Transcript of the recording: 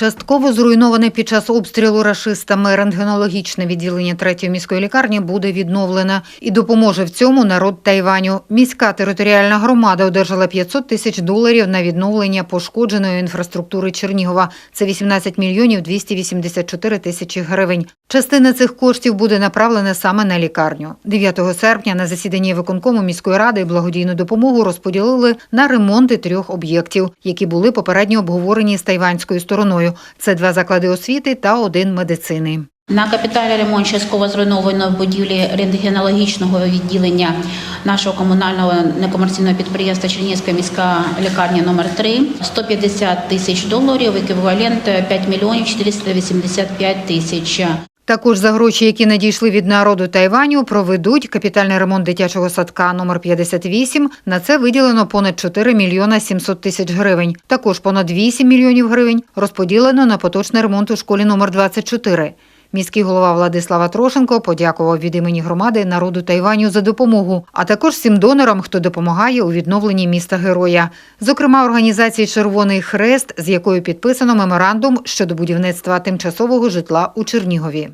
Частково зруйноване під час обстрілу рашистами рентгенологічне відділення третьої міської лікарні буде відновлене і допоможе в цьому народ Тайваню. Міська територіальна громада одержала 500 тисяч доларів на відновлення пошкодженої інфраструктури Чернігова. Це 18 мільйонів 284 тисячі гривень. Частина цих коштів буде направлена саме на лікарню. 9 серпня на засіданні виконкому міської ради благодійну допомогу розподілили на ремонти трьох об'єктів, які були попередньо обговорені з тайванською стороною. Це два заклади освіти та один медицини. На капітальний ремонт частково зруйнованої будівлі рентгенологічного відділення нашого комунального некомерційного підприємства Чернігівська міська лікарня номер 3 150 тисяч доларів, еквівалент 5 мільйонів 485 тисяч. Також за гроші, які надійшли від народу Тайваню, проведуть капітальний ремонт дитячого садка номер 58. На це виділено понад 4 мільйона 700 тисяч гривень. Також понад 8 мільйонів гривень розподілено на поточний ремонт у школі номер 24. Міський голова Владислава Трошенко подякував від імені громади народу Тайваню за допомогу, а також всім донорам, хто допомагає у відновленні міста героя. Зокрема, організації Червоний Хрест, з якою підписано меморандум щодо будівництва тимчасового житла у Чернігові.